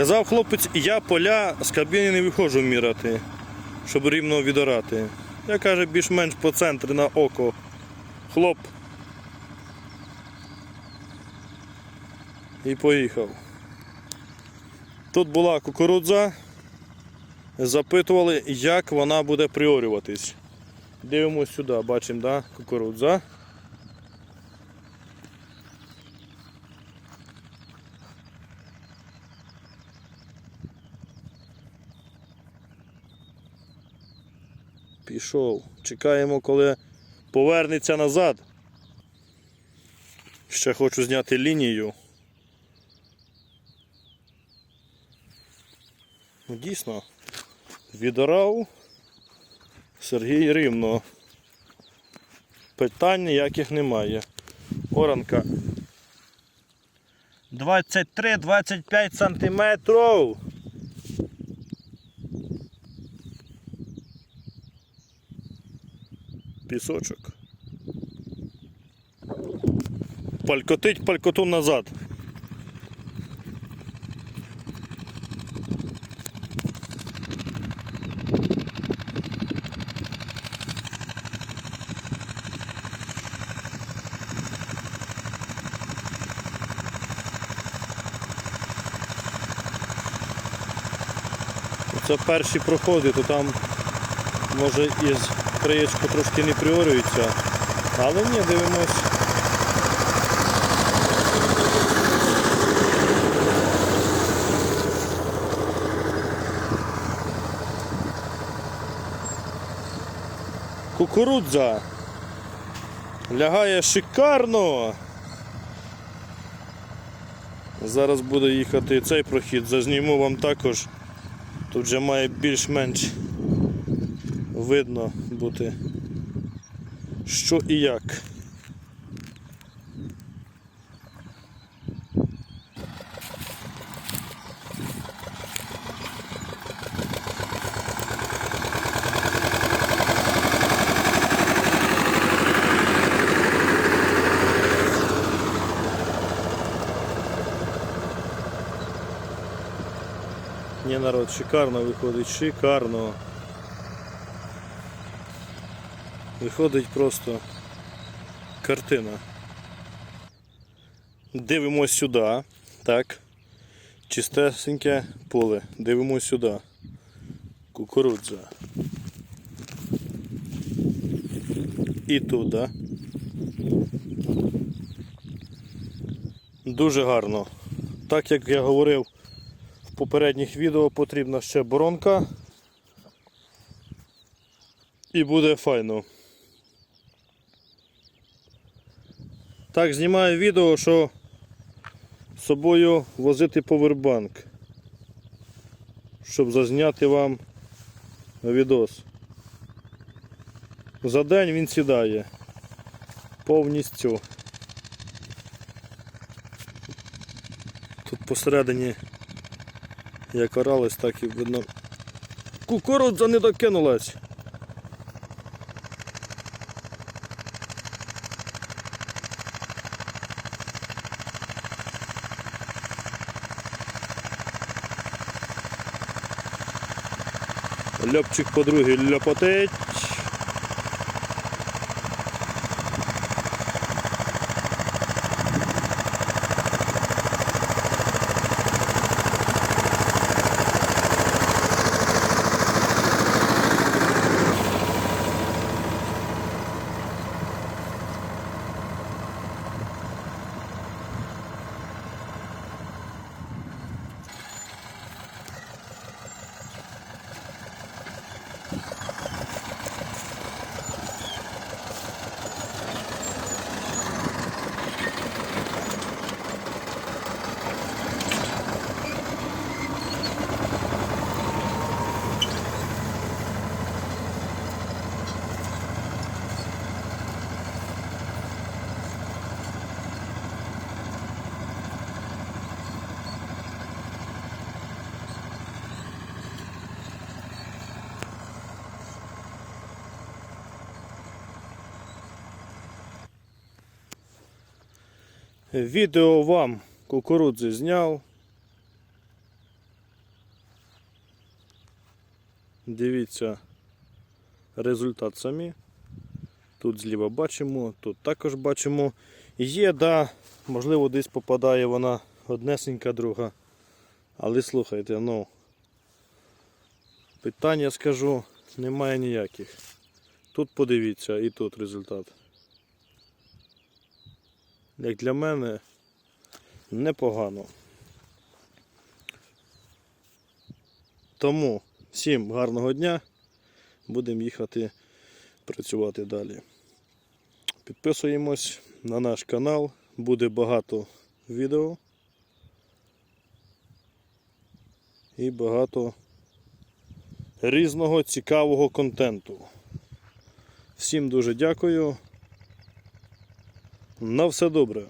Казав хлопець, я поля з кабіни не виходжу міряти, щоб рівно відорати. Я каже, більш-менш по центрі на око. Хлоп. І поїхав. Тут була кукурудза. Запитували, як вона буде приорюватись. Дивимось сюди, бачимо, да? кукурудза. Пішов. Чекаємо, коли повернеться назад. Ще хочу зняти лінію. Ну, Дійсно, відорав Сергій рівно. Питань ніяких немає. Оранка 23-25 сантиметрів. Пісочок. Палькотить палькоту назад. Це перші проходи, то там може із краєчку трошки не приорюється. Але ні, дивимось. Кукурудза лягає шикарно. Зараз буду їхати цей прохід, зазніму вам також. Тут вже має більш-менш видно бути, що і як. Ні, народ, шикарно виходить, шикарно. Виходить просто картина. Дивимось сюди. Так. Чистесеньке поле. Дивимось сюди. Кукурудза. І туди. Дуже гарно. Так як я говорив в попередніх відео, потрібна ще боронка. І буде файно. Так, знімаю відео, що з собою возити повербанк. Щоб зазняти вам відос. За день він сідає. Повністю. Тут посередині як оралось, так і видно. Кукурудза не докинулась. Льопчик подруги ляпотить. Відео вам кукурудзи зняв. Дивіться результат самі. Тут зліва бачимо, тут також бачимо. Є, да, можливо, десь попадає вона однесенька друга. Але слухайте, ну питання скажу, немає ніяких. Тут подивіться і тут результат. Як для мене, непогано. Тому всім гарного дня. Будемо їхати працювати далі. Підписуємось на наш канал, буде багато відео і багато різного цікавого контенту. Всім дуже дякую. На все добре.